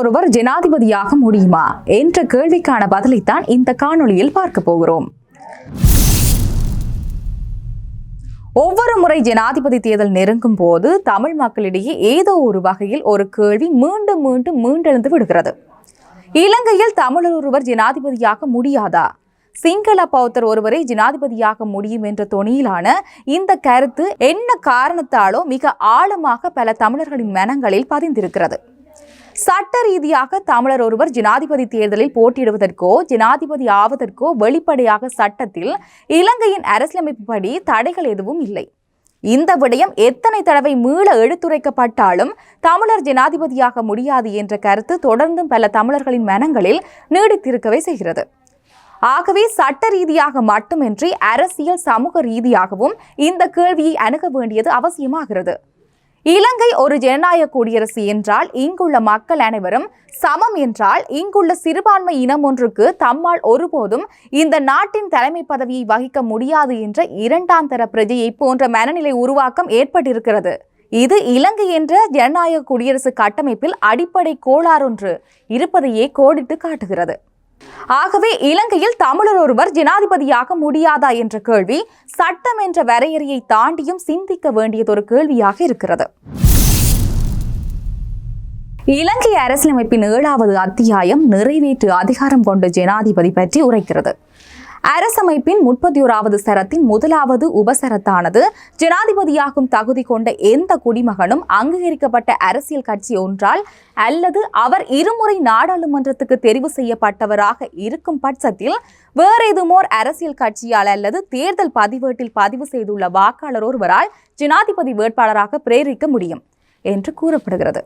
ஒருவர் ஜனாதிபதியாக முடியுமா என்ற கேள்விக்கான பதிலைத்தான் இந்த காணொளியில் பார்க்க போகிறோம். ஒவ்வொரு முறை ஜனாதிபதி தேர்தல் நெருங்கும் போது தமிழ் மக்களிடையே ஏதோ ஒரு வகையில் ஒரு கேள்வி மீண்டும் மீண்டும் மீண்டெழுந்து விடுகிறது. இலங்கையில் தமிழர் ஒருவர் ஜனாதிபதியாக முடியாதா? சிங்கள பௌத்தர் ஒருவரை ஜனாதிபதியாக முடியும் என்ற தொனியிலான இந்த கருத்து என்ன காரணத்தாலோ மிக ஆழமாக பல தமிழர்களின் மனங்களில் பதிந்திருக்கிறது. சட்ட ரீதியாக தமிழர் ஒருவர் ஜனாதிபதி தேர்தலில் போட்டியிடுவதற்கோ ஜனாதிபதி ஆவதற்கோ வெளிப்படையாக சட்டத்தில் இலங்கையின் அரசியலமைப்புப்படி தடைகள் எதுவும் இல்லை. இந்த விடயம் எத்தனை தடவை மீள எடுத்துரைக்கப்பட்டாலும் தமிழர் ஜனாதிபதியாக முடியாது என்ற கருத்து தொடர்ந்தும் பல தமிழர்களின் மனங்களில் நீடித்திருக்கவே செய்கிறது. ஆகவே சட்ட ரீதியாக மட்டுமின்றி அரசியல் சமூக ரீதியாகவும் இந்த கேள்வியை அணுக வேண்டியது அவசியமாகிறது. இலங்கை ஒரு ஜனநாயக குடியரசு என்றால் இங்குள்ள மக்கள் அனைவரும் சமம் என்றால் இங்குள்ள சிறுபான்மை இனம் ஒன்றுக்கு தம்மால் ஒருபோதும் இந்த நாட்டின் தலைமை பதவியை வகிக்க முடியாது என்ற இரண்டாம் தர பிரஜையை போன்ற மனநிலை உருவாக்கம் ஏற்பட்டிருக்கிறது. இது இலங்கை என்ற ஜனநாயக குடியரசு கட்டமைப்பில் அடிப்படை கோளாறொன்று இருப்பதையே கோடிட்டு காட்டுகிறது. ஆகவே இலங்கையில் தமிழர் ஒருவர் ஜனாதிபதியாக முடியாதா என்ற கேள்வி சட்டம் என்ற வரையறையை தாண்டியும் சிந்திக்க வேண்டியதொரு கேள்வியாக இருக்கிறது. இலங்கை அரசியலமைப்பின் ஏழாவது அத்தியாயம் நிறைவேற்று அதிகாரம் கொண்ட ஜனாதிபதி பற்றி உரைக்கிறது. அரசமைப்பின் முப்பத்தி ஓராவது சரத்தின் முதலாவது உபசரத்தானது. ஜனாதிபதியாகும் தகுதி கொண்ட எந்த குடிமகனும் அங்கீகரிக்கப்பட்ட அரசியல் கட்சி ஒன்றால் அல்லது அவர் இருமுறை நாடாளுமன்றத்துக்கு தெரிவு செய்யப்பட்டவராக இருக்கும் பட்சத்தில் வேறேதுமோர் அரசியல் கட்சியால் அல்லது தேர்தல் பதிவேட்டில் பதிவு செய்துள்ள வாக்காளர் ஒருவரால் ஜனாதிபதி வேட்பாளராக பிரேரிக்க முடியும் என்று கூறப்படுகிறது.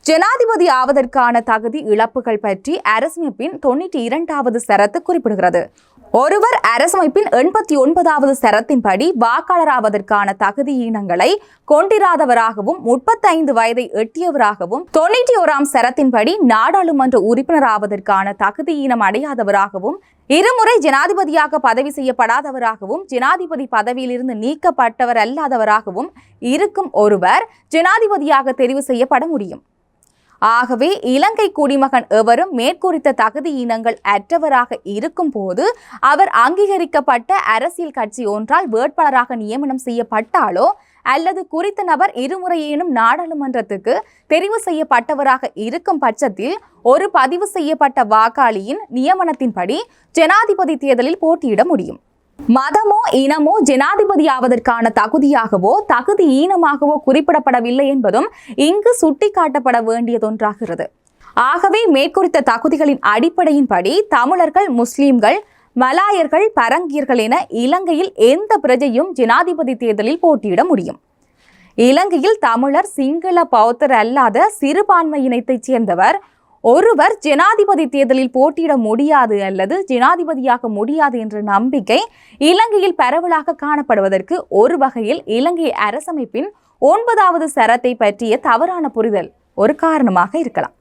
ஜனாதிபதி ஆவதற்கான தகுதி இழப்புகள் பற்றி அரசமைப்பின் தொண்ணூற்றி இரண்டாவது சரத்து குறிப்பிடுகிறது. ஒருவர் அரசமைப்பின் எண்பத்தி ஒன்பதாவது சரத்தின்படி வாக்காளராவதற்கான தகுதியினங்களை கொண்டிராதவராகவும் முப்பத்தைந்து வயதை எட்டியவராகவும் தொண்ணூற்றி ஓராம் சரத்தின்படி நாடாளுமன்ற உறுப்பினராவதற்கான தகுதியினம் அடையாதவராகவும் இருமுறை ஜனாதிபதியாக பதவி செய்யப்படாதவராகவும் ஜனாதிபதி பதவியிலிருந்து நீக்கப்பட்டவர் அல்லாதவராகவும் இருக்கும் ஒருவர் ஜனாதிபதியாக தெரிவு செய்யப்பட முடியும். ஆகவே இலங்கை குடிமகன் எவரும் மேற்குறித்த தகுதி இனங்கள் அற்றவராக இருக்கும் போது அவர் அங்கீகரிக்கப்பட்ட அரசியல் கட்சி ஒன்றால் வேட்பாளராக நியமனம் செய்யப்பட்டாலோ அல்லது குறித்த நபர் இருமுறையேனும் நாடாளுமன்றத்துக்கு தெரிவு செய்யப்பட்டவராக இருக்கும் பட்சத்தில் ஒரு பதிவு செய்யப்பட்ட வாக்காளியின் நியமனத்தின்படி ஜனாதிபதி தேர்தலில் போட்டியிட முடியும். மதமோ இனமோ ஜனாதிபதியாவதற்கான தகுதியாகவோ தகுதி ஈனமாகவோ குறிப்பிடப்படவில்லை என்பதும் இங்கு சுட்டிக்காட்டப்பட வேண்டியதொன்றாகிறது. ஆகவே மேற்குறித்த தகுதிகளின் அடிப்படையின்படி தமிழர்கள் முஸ்லிம்கள் மலாயர்கள் பரங்கியர்கள் என இலங்கையில் எந்த பிரஜையும் ஜனாதிபதி தேர்தலில் போட்டியிட முடியும். இலங்கையில் தமிழர் சிங்கள பௌத்தர் அல்லாத சிறுபான்மை இனத்தைச் சேர்ந்தவர் ஒருவர் ஜனாதிபதி தேர்தலில் போட்டியிட முடியாது அல்லது ஜனாதிபதியாக முடியாது என்ற நம்பிக்கை இலங்கையில் பரவலாக காணப்படுவதற்கு ஒரு வகையில் இலங்கை அரசமைப்பின் ஒன்பதாவது சரத்தை பற்றிய தவறான புரிதல் ஒரு காரணமாக இருக்கலாம்.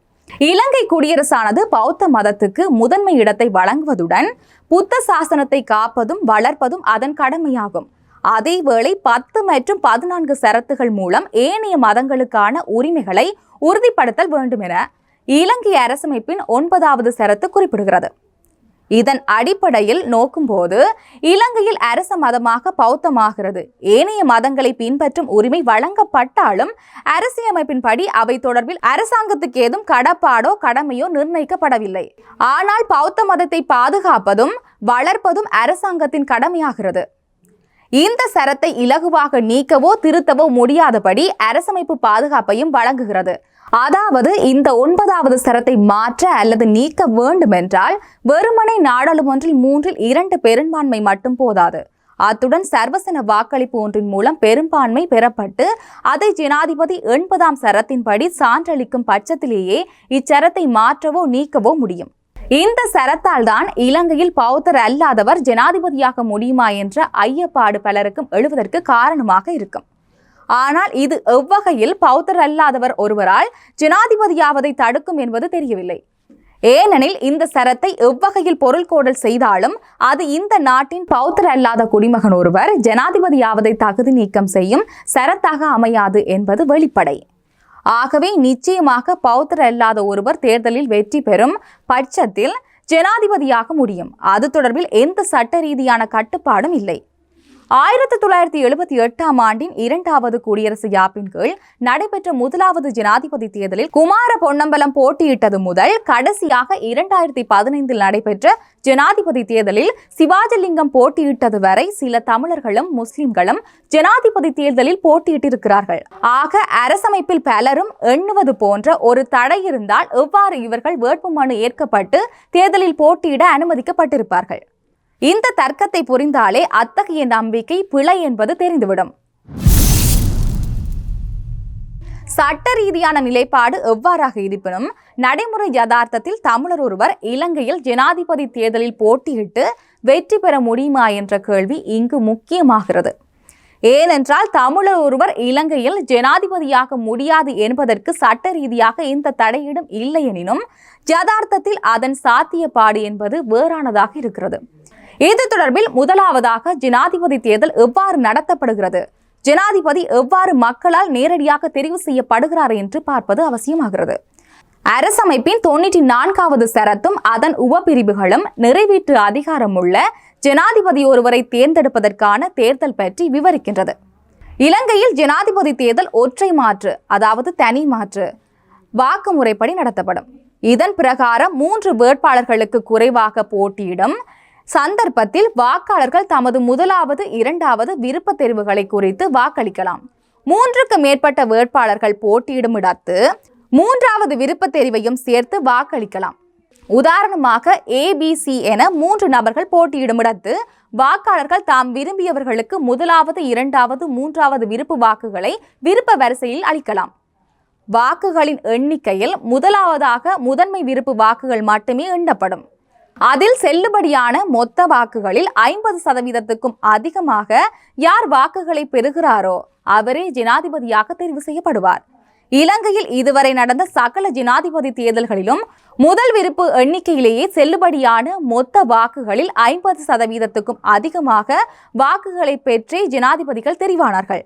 இலங்கை குடியரசானது பௌத்த மதத்துக்கு முதன்மை இடத்தை வழங்குவதுடன் புத்த சாசனத்தை காப்பதும் வளர்ப்பதும் அதன் கடமையாகும். அதேவேளை பத்து மற்றும் பதினான்கு சரத்துகள் மூலம் ஏனைய மதங்களுக்கான உரிமைகளை உறுதிப்படுத்தல் வேண்டும் என இலங்கை அரசமைப்பின் ஒன்பதாவது சரத்து குறிப்பிடுகிறது. இதன் அடிப்படையில் நோக்கும்போது இலங்கையில் அரச மதமாக பௌத்தமாகிறது. ஏனைய மதங்களை பின்பற்றும் உரிமை வழங்கப்பட்டாலும் அரசியலமைப்பின்படி அவை தொடர்பில் அரசாங்கத்துக்கு ஏதும் கடப்பாடோ கடமையோ நிர்ணயிக்கப்படவில்லை. ஆனால் பௌத்த மதத்தை பாதுகாப்பதும் வளர்ப்பதும் அரசாங்கத்தின் கடமையாகிறது. இந்த சரத்தை இலகுவாக நீக்கவோ திருத்தவோ முடியாதபடி அரசமைப்பு பாதுகாப்பையும் வழங்குகிறது. அதாவது இந்த ஒன்பதாவது சரத்தை மாற்ற அல்லது நீக்க வேண்டுமென்றால் வெறுமனை நாடாளுமன்றில் மூன்றில் இரண்டு பெரும்பான்மை மட்டும் போதாது. அத்துடன் சர்வசன வாக்களிப்பு ஒன்றின் மூலம் பெரும்பான்மை பெறப்பட்டு அதை ஜனாதிபதி எண்பதாம் சரத்தின்படி சான்றளிக்கும் பட்சத்திலேயே இச்சரத்தை மாற்றவோ நீக்கவோ முடியும். இந்த சரத்தால் தான் இலங்கையில் பௌத்தர் அல்லாதவர் ஜனாதிபதியாக முடியுமா என்ற ஐயப்பாடு பலருக்கும் எழுவதற்கு காரணமாக இருக்கும். ஆனால் இது எவ்வகையில் பௌத்தர் அல்லாதவர் ஒருவரால் ஜனாதிபதியாவதை தடுக்கும் என்பது தெரியவில்லை. ஏனெனில் இந்த சரத்தை எவ்வகையில் பொருள் கோடல் செய்தாலும் அது இந்த நாட்டின் பௌத்தர் அல்லாத குடிமகன் ஒருவர் ஜனாதிபதியாவதை தகுதி நீக்கம் செய்யும் சரத்தாக அமையாது என்பது வெளிப்படை. ஆகவே நிச்சயமாக பௌத்தர் அல்லாத ஒருவர் தேர்தலில் வெற்றி பெறும் பட்சத்தில் ஜனாதிபதியாக முடியும். அது தொடர்பில் எந்த சட்ட ரீதியான கட்டுப்பாடும் இல்லை. ஆயிரத்தி தொள்ளாயிரத்தி எழுபத்தி எட்டாம் ஆண்டின் இரண்டாவது குடியரசு யாப்பின் கீழ் நடைபெற்ற முதலாவது ஜனாதிபதி தேர்தலில் குமார பொன்னம்பலம் போட்டியிட்டது முதல் கடைசியாக இரண்டாயிரத்தி பதினைந்தில் நடைபெற்ற ஜனாதிபதி தேர்தலில் சிவாஜிலிங்கம் போட்டியிட்டது வரை சில தமிழர்களும் முஸ்லிம்களும் ஜனாதிபதி தேர்தலில் போட்டியிட்டிருக்கிறார்கள். ஆக அரசமைப்பில் பலரும் எண்ணுவது போன்ற ஒரு தடை இருந்தால் எவ்வாறு இவர்கள் வேட்புமனு ஏற்கப்பட்டு தேர்தலில் போட்டியிட அனுமதிக்கப்பட்டிருப்பார்கள்? இந்த தர்க்கத்தை புரிந்தாலே அத்தகைய நம்பிக்கை பிழை என்பது தெரிந்துவிடும். சட்ட ரீதியான நிலைப்பாடு எவ்வாறாக இருப்பினும் நடைமுறை யதார்த்தத்தில் தமிழர் ஒருவர் இலங்கையில் ஜனாதிபதி தேர்தலில் போட்டியிட்டு வெற்றி பெற முடியுமா என்ற கேள்வி இங்கு முக்கியமாகிறது. ஏனென்றால் தமிழர் ஒருவர் இலங்கையில் ஜனாதிபதியாக முடியாது என்பதற்கு சட்ட ரீதியாக இந்த தடையிடும் இல்லை எனினும் யதார்த்தத்தில் அதன் சாத்தியப்பாடு என்பது வேறானதாக இருக்கிறது. இது தொடர்பில் முதலாவதாக ஜனாதிபதி தேர்தல் எவ்வாறு நடத்தப்படுகிறது? ஜனாதிபதி எவ்வாறு மக்களால் நேரடியாக தெரிவு செய்யப்படுகிறார் என்று பார்ப்பது அவசியமாகிறது. அரசமைப்பின் தொன்னூற்றி நான்காவது சரத்தும் அதன் உபபிரிவுகளும் நிறைவேற்று அதிகாரமுள்ள ஜனாதிபதி ஒருவரை தேர்ந்தெடுப்பதற்கான தேர்தல் பற்றி விவரிக்கின்றது. இலங்கையில் ஜனாதிபதி தேர்தல் ஒற்றை மாற்று அதாவது தனி மாற்று வாக்கு முறைப்படி நடத்தப்படும். இதன் பிரகாரம் மூன்று வேட்பாளர்களுக்கு குறைவாக போட்டியிடும் சந்தர்ப்பத்தில் வாக்காளர்கள் தமது முதலாவது இரண்டாவது விருப்ப தெரிவுகளை குறித்து வாக்களிக்கலாம். மூன்றுக்கு மேற்பட்ட வேட்பாளர்கள் போட்டியிடும் இடத்து மூன்றாவது விருப்ப தெரிவையும் சேர்த்து வாக்களிக்கலாம். உதாரணமாக ஏபிசி என மூன்று நபர்கள் போட்டியிடும் இடத்து வாக்காளர்கள் தாம் விரும்பியவர்களுக்கு முதலாவது இரண்டாவது மூன்றாவது விருப்பு வாக்குகளை விருப்ப வரிசையில் அளிக்கலாம். வாக்குகளின் எண்ணிக்கையில் முதலாவதாக முதன்மை விருப்பு வாக்குகள் மட்டுமே எண்ணப்படும். அதில் செல்லுபடியான மொத்த வாக்குகளில் ஐம்பது சதவீதத்துக்கும் அதிகமாக யார் வாக்குகளை பெறுகிறாரோ அவரே ஜனாதிபதியாக தெரிவு செய்யப்படுவார். இலங்கையில் இதுவரை நடந்த சகல ஜனாதிபதி தேர்தல்களிலும் முதல் விருப்பு எண்ணிக்கையிலேயே செல்லுபடியான மொத்த வாக்குகளில் ஐம்பது சதவீதத்துக்கும் அதிகமாக வாக்குகளை பெற்றே ஜனாதிபதிகள் தெரிவானார்கள்.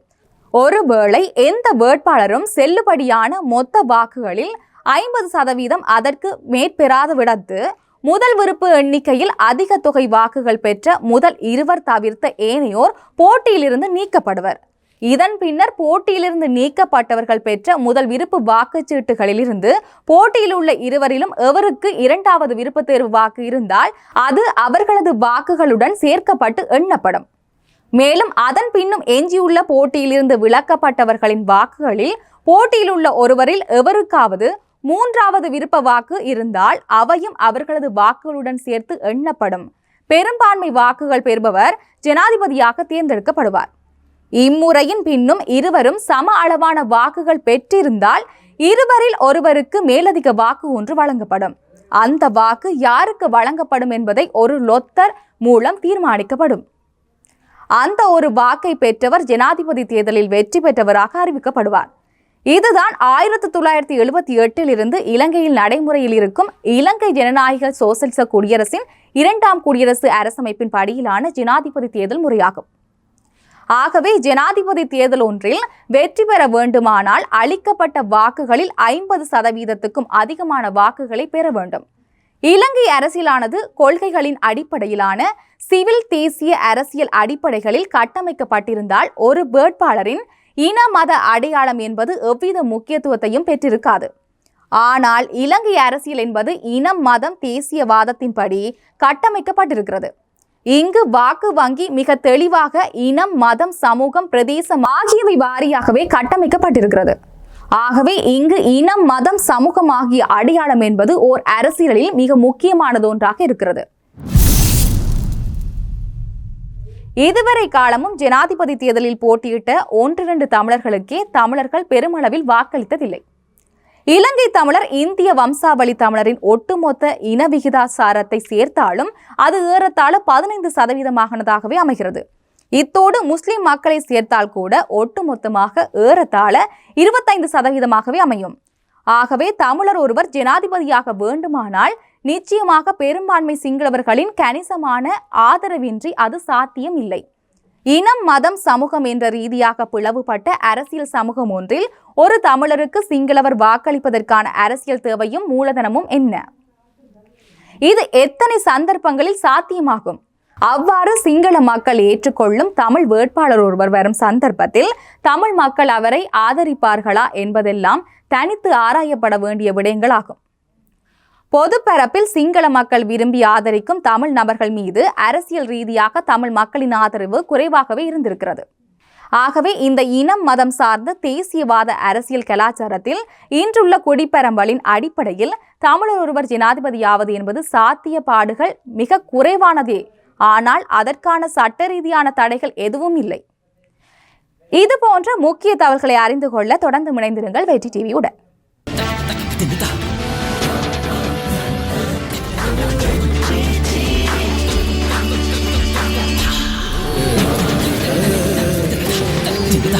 ஒருவேளை எந்த வேட்பாளரும் செல்லுபடியான மொத்த வாக்குகளில் ஐம்பது சதவீதம் அதற்கு மேற்பெறாத விடத்து முதல் விருப்பு எண்ணிக்கையில் அதிக தொகை வாக்குகள் பெற்ற முதல் இருவர் தவிர்த்த ஏனையோர் போட்டியிலிருந்து நீக்கப்படுவர். இதன் பின்னர் போட்டியிலிருந்து நீக்கப்பட்டவர்கள் பெற்ற முதல் விருப்பு வாக்குச்சீட்டுகளிலிருந்து போட்டியில் உள்ள இருவரிலும் எவருக்கு இரண்டாவது விருப்ப தேர்வு வாக்கு இருந்தால் அது அவர்களது வாக்குகளுடன் சேர்க்கப்பட்டு எண்ணப்படும். மேலும் அதன் பின்னும் எஞ்சியுள்ள போட்டியிலிருந்து விலக்கப்பட்டவர்களின் வாக்குகளில் போட்டியில் உள்ள ஒருவரில் எவருக்காவது மூன்றாவது விருப்ப வாக்கு இருந்தால் அவையும் அவர்களது வாக்குகளுடன் சேர்த்து எண்ணப்படும். பெரும்பான்மை வாக்குகள் பெறுபவர் ஜனாதிபதியாக தேர்ந்தெடுக்கப்படுவார். இம்முறையின் பின்னும் இருவரும் சம அளவான வாக்குகள் பெற்றிருந்தால் இருவரில் ஒருவருக்கு மேலதிக வாக்கு ஒன்று வழங்கப்படும். அந்த வாக்கு யாருக்கு வழங்கப்படும் என்பதை ஒரு லொத்தர் மூலம் தீர்மானிக்கப்படும். அந்த ஒரு வாக்கை பெற்றவர் ஜனாதிபதி தேர்தலில் வெற்றி பெற்றவராக அறிவிக்கப்படுவார். இதுதான் ஆயிரத்தி தொள்ளாயிரத்தி எழுபத்தி எட்டில் இருந்து இலங்கையில் நடைமுறையில் இருக்கும் இலங்கை ஜனநாயக சோசலிச குடியரசின் இரண்டாம் குடியரசு அரசமைப்பின் படியிலான ஜனாதிபதி தேர்தல் முறையாகும். ஆகவே ஜனாதிபதி தேர்தல் ஒன்றில் வெற்றி பெற வேண்டுமானால் அளிக்கப்பட்ட வாக்குகளில் ஐம்பது சதவீதத்துக்கும் அதிகமான வாக்குகளை பெற வேண்டும். இலங்கை அரசியலானது கொள்கைகளின் அடிப்படையிலான சிவில் தேசிய அரசியல் அடிப்படைகளில் கட்டமைக்கப்பட்டிருந்தால் ஒரு வேட்பாளரின் இன மத அடையாளம் என்பது எவ்வித முக்கியத்துவத்தையும் பெற்றிருக்காது. ஆனால் இலங்கை அரசியல் என்பது இனம் மதம் தேசியவாதத்தின்படி கட்டமைக்கப்பட்டிருக்கிறது. இங்கு வாக்கு வங்கி மிக தெளிவாக இனம் மதம் சமூகம் பிரதேசம் ஆகியவை வாரியாகவே கட்டமைக்கப்பட்டிருக்கிறது. ஆகவே இங்கு இனம் மதம் சமூகம் ஆகிய அடையாளம் என்பது ஓர் அரசியலில் மிக முக்கியமானது ஒன்றாக இருக்கிறது. இதுவரை காலமும் ஜனாதிபதி தேர்தலில் போட்டியிட்ட ஒன்றிரண்டு தமிழர்களுக்கே தமிழர்கள் பெருமளவில் வாக்களித்ததில்லை. இலங்கை தமிழர் இந்திய வம்சாவளி தமிழரின் ஒட்டுமொத்த இன விகிதாசாரத்தை சேர்த்தாலும் அது ஏறத்தாழ பதினைந்து சதவீதமாகனதாகவே அமைகிறது. இத்தோடு முஸ்லிம் மக்களை சேர்த்தால் கூட ஒட்டுமொத்தமாக ஏறத்தாழ இருபத்தைந்து சதவீதமாகவே அமையும். ஆகவே தமிழர் ஒருவர் ஜனாதிபதியாக வேண்டுமானால் நிச்சயமாக பெரும்பான்மை சிங்களவர்களின் கணிசமான ஆதரவின்றி அது சாத்தியம் இல்லை. இனம் மதம் சமூகம் என்ற ரீதியாக பிளவுபட்ட அரசியல் சமூகம் ஒன்றில் ஒரு தமிழருக்கு சிங்களவர் வாக்களிப்பதற்கான அரசியல் தேவையும் மூலதனமும் என்ன? இது எத்தனை சந்தர்ப்பங்களில் சாத்தியமாகும்? அவ்வாறு சிங்கள மக்கள் ஏற்றுக்கொள்ளும் தமிழ் வேட்பாளர் ஒருவர் வரும் சந்தர்ப்பத்தில் தமிழ் மக்கள் அவரை ஆதரிப்பார்களா என்பதெல்லாம் தனித்து ஆராயப்பட வேண்டிய விடயங்களாகும். பொதுப்பரப்பில் சிங்கள மக்கள் விரும்பி ஆதரிக்கும் தமிழ் நபர்கள் மீது அரசியல் ரீதியாக தமிழ் மக்களின் ஆதரவு குறைவாகவே இருந்திருக்கிறது. ஆகவே இந்த இனம் மதம் சார்ந்த தேசியவாத அரசியல் கலாச்சாரத்தில் இன்றுள்ள குடிப்பெரம்பலின் அடிப்படையில் தமிழர் ஒருவர் ஜனாதிபதியாவது என்பது சாத்தியப்பாடுகள் மிக குறைவானதே. ஆனால் அதற்கான சட்ட ரீதியான தடைகள் எதுவும் இல்லை. இது போன்ற முக்கிய தகவல்களை அறிந்து கொள்ள தொடர்ந்து இணைந்திருங்கள் வெற்றி டிவியுடன். 别打